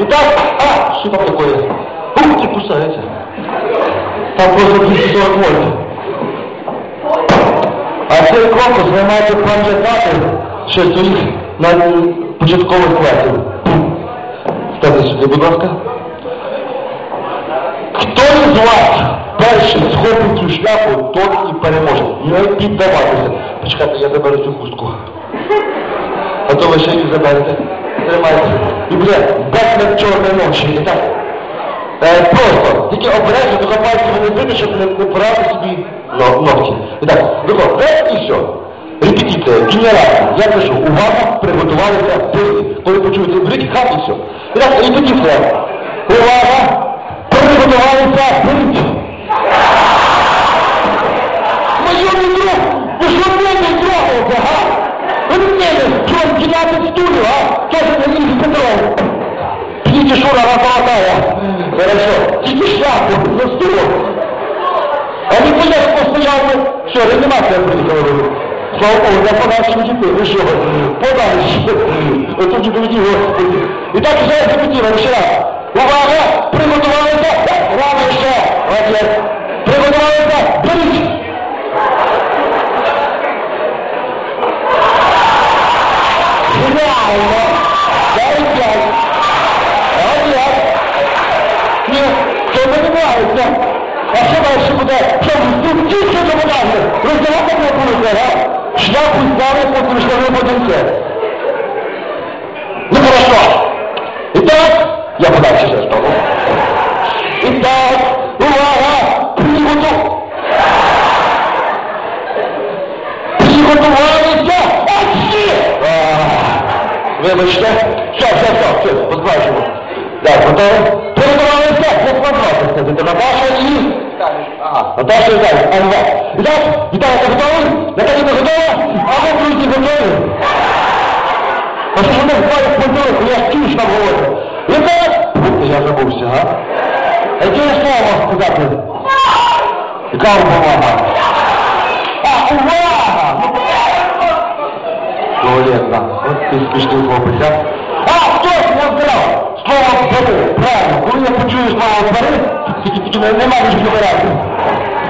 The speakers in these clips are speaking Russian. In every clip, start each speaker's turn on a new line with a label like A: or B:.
A: вы стесняетесь. Итак, а, что там такое? Руки кусаются. Там просто 240 вольт. А цей конкурс займається пам'ятати, що стоїть на початкових класів. Ставте сюди, будь ласка. Хто із вас перший схопить цю шляпу, тот і переможе. Не піддаватися. Почекайте, я заберу цю хустку. А то ви ще її заберете. Буде бетмен чорної ночі. І так. Е, просто, тільки обережно, тільки пальцями не бити, щоб не, не порати собі но- ногті. І так, виходь, раз і все. Репетиція, генерація. Я кажу, увага, приготувалися, пили. Коли почуєте брик, хат і все. І так, репетиція. Увага, приготувалися, пили. Понял, постоянно. Все, реанимация приехала. Слава Богу, я подальше теперь, вы что, подальше. Вот тут не доведи, Господи. Итак, еще репетируем еще раз. Увага, приготувалися. Рано еще. Молодец. Приготувалися. Беріть. Гениально. Дай пять. Молодец. Нет, что понимаете? А что дальше будет? Что, вступите, что это будет? Раздавать такое будете, а? Шляпу сняли, потому что вы будете. Ну хорошо. Итак, я подальше сейчас столу. Итак, увага, приготов. Приготувалися. Отці! Вибачте. Все, все, все, все, позбачимо. Так, готові? Приготувалися, як вам Ага, Наташа і Віталій, а два. Ітак, Віталій, ти готовий? Наталя, ти готова? А ви, друзі, готові? А що ж вони входять в культуру, я ж чую, що там говорять. Ітак, я забувся, а? А яке я слово можу сказати? Яка увага? А, увага! Молодець, да. От ти смішний хлопець, а? А, хтось не сказав! Слово «бери», правильно. Коли я почую слово «бери», тільки тільки не- нема між вибирати.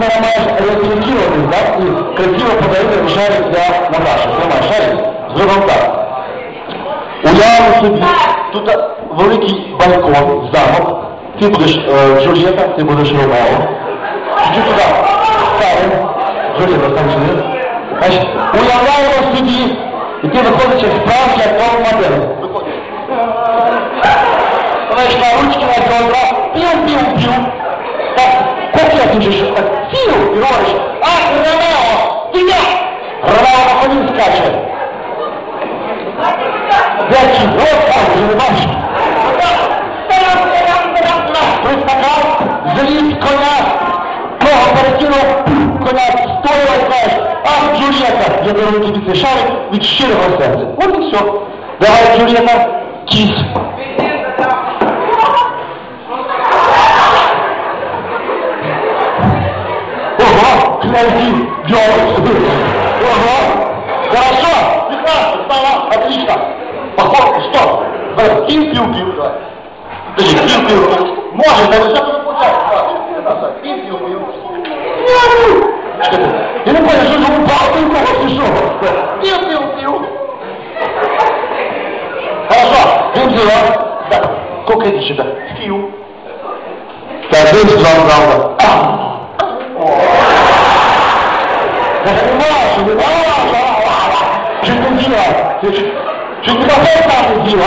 A: Виталий, ты занимаешь рефлексировать, да? И красиво подарили шарик для Наташи. Снимай шарик. Зробимо так. Уявимо собі, тут великий балкон, замок. Ти будеш е, Джульєта, ти будеш Ромео. Іди туди. Ставимо. Джульєта, стань сюди. Значить, уявляємо собі, і ти виходиш як справжня актор модель. Виходиш. Знаєш, на ручки на квадрат, пів-пів-пів. Так, кокетничаєш, так, сіл, і говориш, ах, Ромео, ти я! Ромео на коні скаче. Дядьки, вот так, вже не бачиш. Прискакав, зліз коня, того перекинув, коня стоїла, знаєш, ах, Джульєта, я беру тобі цей шарик від щирого серця. От і все. Давай, Melvin Jones. Uhum. Era só, de graça, está lá, atrista. Agora, stop. Vai, Kim Piu Piu. Kim Piu Piu. Morre, deve ser para você. Kim Piu Piu. Ele parecia um pau com o senhor. Piu Piu Piu. Olha só, vem de lá. Qual que é a Fio. Tá vendo? Joga, joga.
B: Ah! 我喊
A: 你玩，你玩玩玩玩玩，好登记了，去去去到会场登记了，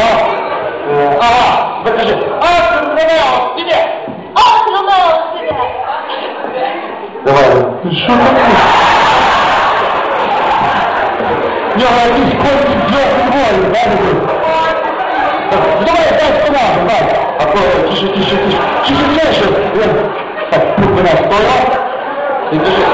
A: 啊，不是，啊，去那个，谢谢，啊，去那个，谢谢。来吧，你收着。你往这跑，你往这跑，
C: 你往这跑。来吧，来
A: 吧，来吧。啊，快点，快点，快
B: 点，
A: 快点，快点。